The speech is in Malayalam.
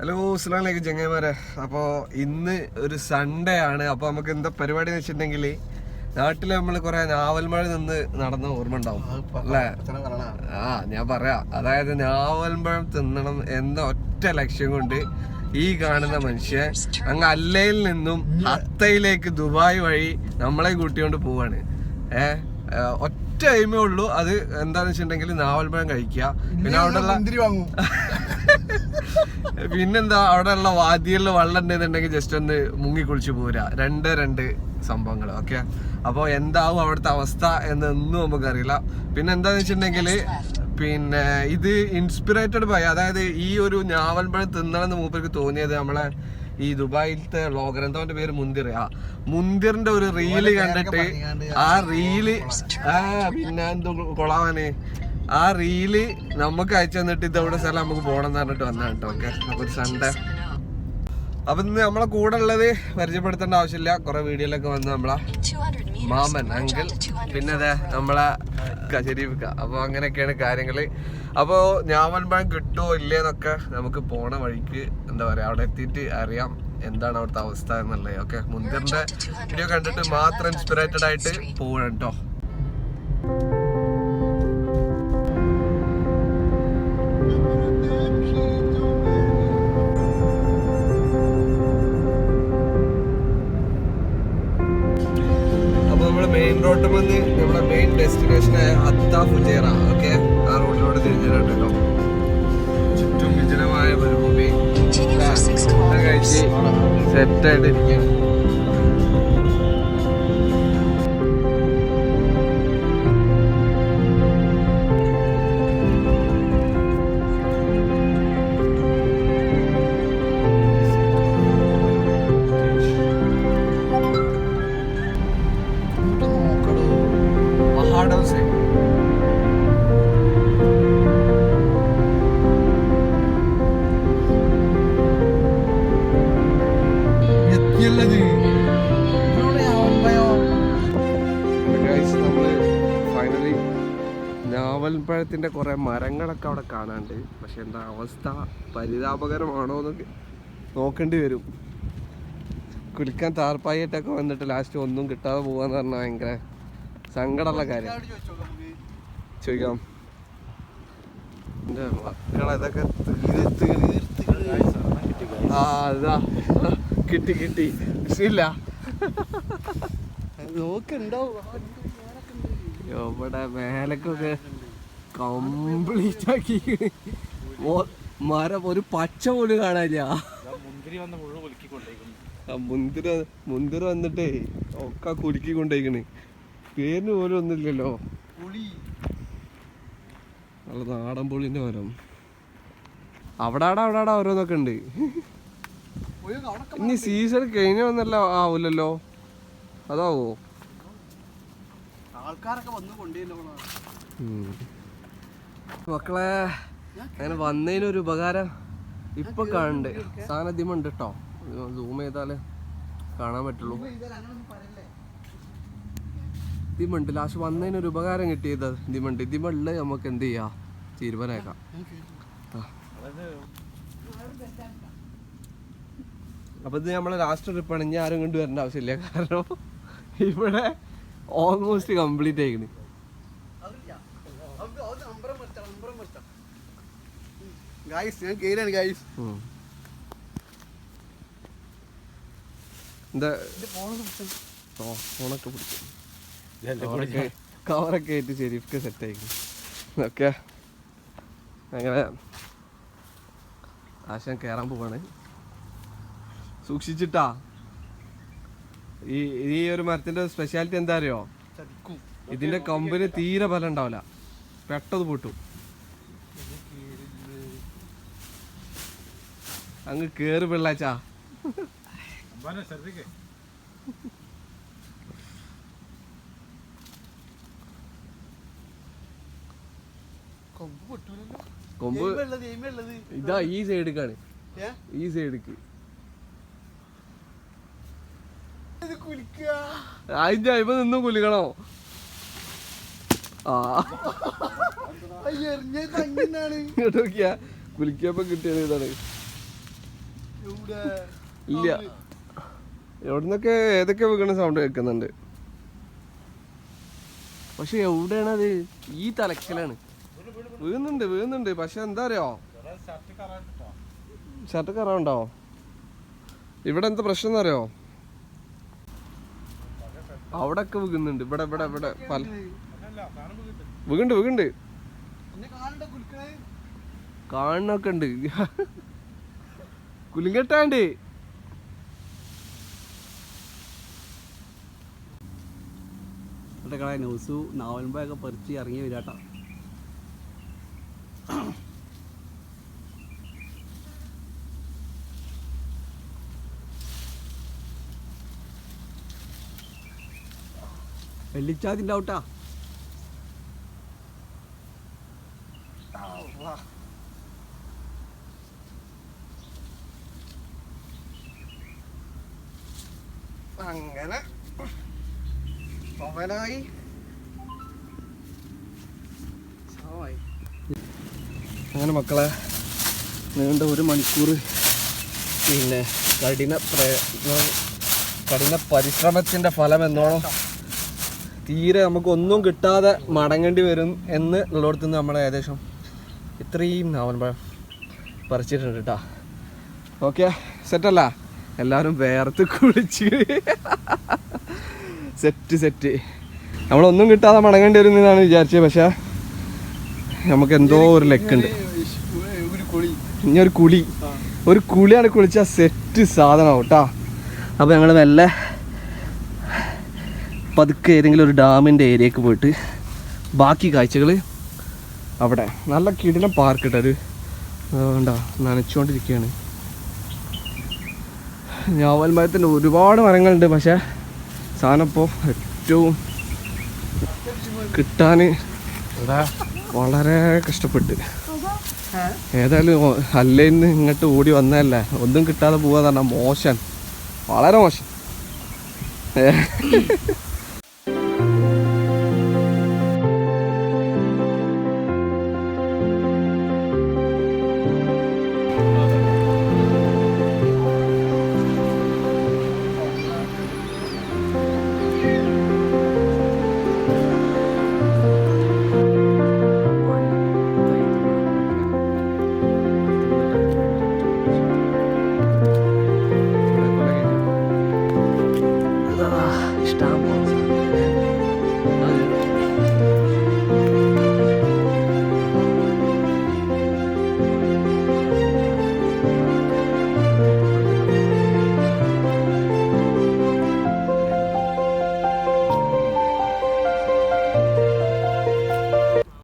ഹലോ അസ്സലാമലൈക്കും ചെങ്ങന്മാരെ അപ്പോൾ ഇന്ന് ഒരു സൺഡേ ആണ്. അപ്പോൾ നമുക്ക് എന്താ പരിപാടി എന്ന് വെച്ചിട്ടുണ്ടെങ്കിൽ നാട്ടിൽ നമ്മൾ കുറേ നാവൽമഴ നിന്ന് നടന്ന ഓർമ്മ ഉണ്ടാവും. അല്ലേ? ആ ഞാൻ പറയാം. അതായത് നാവൽമഴം തിന്നണം എന്ന ഒറ്റ ലക്ഷ്യം കൊണ്ട് ഈ കാണുന്ന മനുഷ്യൻ അങ്ങ് അല്ലയിൽ നിന്നും അത്തയിലേക്ക് ദുബായ് വഴി നമ്മളെ കൂട്ടിക്കൊണ്ട് പോവാണ്. ഏ ഒറ്റ എയിമേ ഉള്ളൂ. അത് എന്താണെന്ന് വെച്ചിട്ടുണ്ടെങ്കിൽ നാവൽപ്പഴം കഴിക്കുക. പിന്നെ അവിടെയുള്ള പിന്നെന്താ അവിടെ ഉള്ള വാദികളിൽ വെള്ളം ഉണ്ടെന്നുണ്ടെങ്കിൽ ജസ്റ്റ് ഒന്ന് മുങ്ങി കുളിച്ചു പോരാ രണ്ട് രണ്ട് സംഭവങ്ങൾ ഓക്കെ അപ്പോൾ എന്താവും അവിടുത്തെ അവസ്ഥ എന്നൊന്നും നമുക്കറിയില്ല. പിന്നെ എന്താന്ന് വെച്ചിട്ടുണ്ടെങ്കിൽ പിന്നെ ഇത് ഇൻസ്പിറേറ്റഡ് ബൈ അതായത് ഈ ഒരു ഞാവൽപ്പഴം തിന്നണമെന്ന് മൂപ്പർക്ക് തോന്നിയത് നമ്മളെ ഈ ദുബായിലത്തെ വ്ളോഗർ എന്താ പേര് മുന്തിർ. ആ മുന്തിറിന്റെ ഒരു റീൽ കണ്ടിട്ട് ആ റീൽ ആ പിന്നെ എന്തോ കൊളാവാന്? ആ റീൽ നമുക്ക് അയച്ചു തന്നിട്ട് ഇതെവിടെ സ്ഥലം നമുക്ക് പോകണം എന്ന് പറഞ്ഞിട്ട് വന്നാണ് കേട്ടോ ഓക്കെ. അപ്പൊ സൺഡേ അപ്പൊ ഇന്ന് നമ്മളെ കൂടെ ഉള്ളത് പരിചയപ്പെടുത്തേണ്ട ആവശ്യമില്ല. കൊറേ വീഡിയോയിലൊക്കെ വന്ന് നമ്മളെ മാമൻ അങ്കിൾ പിന്നെ അതെ നമ്മളെ ഷരീഫിക്ക അപ്പൊ അങ്ങനെയൊക്കെയാണ് കാര്യങ്ങൾ. അപ്പോ ബാങ്ക് കിട്ടുമോ ഇല്ലേന്നൊക്കെ നമുക്ക് പോണ വഴിക്ക് എന്താ പറയാ അവിടെ എത്തിയിട്ട് അറിയാം എന്താണ് അവിടുത്തെ അവസ്ഥ എന്നുള്ളത്. ഓക്കെ. മുന്തിറിന്റെ വീഡിയോ കണ്ടിട്ട് മാത്രം ഇൻസ്പിറേറ്റഡ് ആയിട്ട് പോകണം കേട്ടോ റോഡ് വന്ന് നമ്മുടെ മെയിൻ ഡെസ്റ്റിനേഷൻ ആയ അത്ത ഫുജേറ. ഓക്കെ ആ റോഡിലൂടെ തിരിഞ്ഞിട്ടുണ്ട് കേട്ടോ ചുറ്റും വിജനമായ ഫുഡ് കഴിച്ച് സെറ്റായിട്ട് ഇരിക്കുകയാണ് ഗൈസ് നമ്മൾ ഫൈനലി ഞാവൽപ്പഴത്തിന്റെ കുറെ മരങ്ങളൊക്കെ അവിടെ കാണാണ്ട് പക്ഷെ എന്താ അവസ്ഥ പരിതാപകരമാണോ എന്നൊക്കെ നോക്കേണ്ടി വരും. കുളിക്കാൻ താർപ്പായിട്ടൊക്കെ വന്നിട്ട് ലാസ്റ്റ് ഒന്നും കിട്ടാതെ പോവാന്ന് പറഞ്ഞാൽ ഭയങ്കര സങ്കടമുള്ള കാര്യം. ചോദിക്കാം. മക്കളെ ഇതൊക്കെ തീർത്ത് ആ അതാ. കിട്ടി കിട്ടി. ഇല്ല ഇവിടെ മേലക്കൊക്കെ കംപ്ലീറ്റ് ആക്കി. മരം ഒരു പച്ച പോലും കാണാനില്ല. മുന്തിര മുന്തിരി വന്നിട്ടേ ഒക്കെ കുലുക്കി കൊണ്ടേക്കണ് പേരിന് പോലും ഒന്നുമില്ലല്ലോ. നല്ല നാടൻ പുളിന്റെ മരം. അവിടെ അവിടെ അവിടെ ഓരോന്നൊക്കെ ഉണ്ട്. ഇനി സീസൺ കഴിഞ്ഞ വന്നല്ല ആവൂലല്ലോ? അതാവോ? ആൾക്കാരൊക്കെ വന്നു. മക്കളെ അങ്ങനെ വന്നതിനൊരു ഉപകാരം ഇപ്പൊ കാണണ്ട്. സാധനം ഉണ്ട് കേട്ടോ സൂം ചെയ്താലേ കാണാൻ പറ്റുള്ളൂ. ഇതിമുണ്ട്. ലാസ്റ്റ് വന്നതിനൊരു ഉപകാരം കിട്ടിയത് ഇതിമുണ്ട്. ഇതിമുള്ള നമുക്ക് എന്ത് ചെയ്യാം? തീരുമാനമാക്കാം. ആ. അപ്പൊ ഇത് നമ്മളെ ലാസ്റ്റ് ട്രിപ്പാണ് ഇനി ആരും കൊണ്ട് വരേണ്ട ആവശ്യമില്ല. കാരണം ഇവിടെ ഓൾമോസ്റ്റ് കംപ്ലീറ്റ് ആയിക്കണ്. ഗായ്സ് ഞാൻ കേരാണ് ഗായ്സ് ഉം. എന്താ? ഓ ഫോണൊക്കെ പിടിക്കും കവറൊക്കെ കവറൊക്കെ ആയിട്ട് ശരിക്ക് സെറ്റ് ആയിരിക്കും ഓക്കെ അങ്ങനെ. ആശയം കയറാൻ പോവാണ്. സൂക്ഷിച്ചിട്ടാ? ഈ ഈ ഒരു മരത്തിന്റെ സ്പെഷ്യാലിറ്റി എന്താ അറിയോ ഇതിന്റെ കമ്പിന് തീരെ ഫലം ഉണ്ടാവില്ല. പെട്ടത് പൊട്ടും. അങ്ങ് കേറി പിള്ളാച്ചാ. കൊമ്പ് ഇതാ ഈ സൈഡിക്കാണ് ഈ സൈഡിക്ക് ഇത് കുലിക്കുക അതിന്റെ ഇപ്പൊ നിന്നും കുലുക്കണോ ആ. ഇങ്ങോട്ട് നോക്കിയാ കുലിക്കപ്പോ കിട്ടിയത് ഇതാണ്. എവിടെ? ഇല്ല. എവിടുന്നൊക്കെ ഏതൊക്കെ വീക്കണ സൗണ്ട് കേൾക്കുന്നുണ്ട്? പക്ഷെ എവിടെയാണത്? ഈ തലക്കലാണ്. വീഴുന്നുണ്ട് വീഴുന്നുണ്ട് പക്ഷെ എന്താ അറിയോ ഷർട്ട് കറാവുണ്ടോ ഇവിടെ എന്താ പ്രശ്നം അറിയോ അവിടെ ഒക്കെ വീകുന്നുണ്ട്. ഇവിടെ ഇവിടെ ഇവിടെ. പല വീകുണ്ട് വീകുണ്ട്. കാണൊക്കെ ഉണ്ട്. കുലിങ്കട്ടാണ്ട്. നോസു ന്യൂസു നാവൽമ്പൊക്കെ പറിച്ച് ഇറങ്ങി വരാട്ടാ. വെള്ളിച്ചാതിന്റെ ഔട്ടാ. അങ്ങനെ. പവനായി അങ്ങനെ മക്കളെ നീണ്ട ഒരു മണിക്കൂർ പിന്നെ കഠിന പ്രയ കഠിന പരിശ്രമത്തിന്റെ ഫലം എന്നോണം തീരെ നമുക്കൊന്നും കിട്ടാതെ മടങ്ങേണ്ടി വരും എന്ന് ഉള്ളിടത്തു നിന്ന് നമ്മൾ ഏകദേശം ഇത്രയും നാവൻപഴം പറിച്ചിട്ടുണ്ട് കേട്ടോ. ഓക്കെ സെറ്റല്ല എല്ലാവരും വേർത്ത് കുളിച്ച്. സെറ്റ് സെറ്റ് നമ്മളൊന്നും കിട്ടാതെ മടങ്ങേണ്ടി വരും എന്നാണ് വിചാരിച്ചത് പക്ഷേ നമുക്ക് എന്തോ ഒരു ലെക്കുണ്ട്. ഇനി ഒരു കുളി. ഒരു കുളിയാണ് കുളിച്ച സെറ്റ് സാധനമാവും കേട്ടോ. അപ്പോൾ ഞങ്ങൾ മെല്ലെ പതുക്കെ ഏതെങ്കിലും ഒരു ഡാമിന്റെ ഏരിയക്ക് പോയിട്ട് ബാക്കി കാഴ്ചകൾ അവിടെ. നല്ല കിടിലം പാർക്ക് ഒരു ഉണ്ടോ നനച്ചുകൊണ്ടിരിക്കുകയാണ്. ഞാവൽ മരത്തിന്റെ ഒരുപാട് മരങ്ങളുണ്ട് പക്ഷേ സാധനം ഇപ്പോൾ ഏറ്റവും കിട്ടാൻ വളരെ കഷ്ടപ്പെട്ട്. ഏതായാലും അല്ലേന്ന് ഇങ്ങോട്ട് ഓടി വന്നതല്ലേ. ഒന്നും കിട്ടാതെ പോവാന്ന് പറഞ്ഞാൽ മോശം. വളരെ മോശം. ഏ.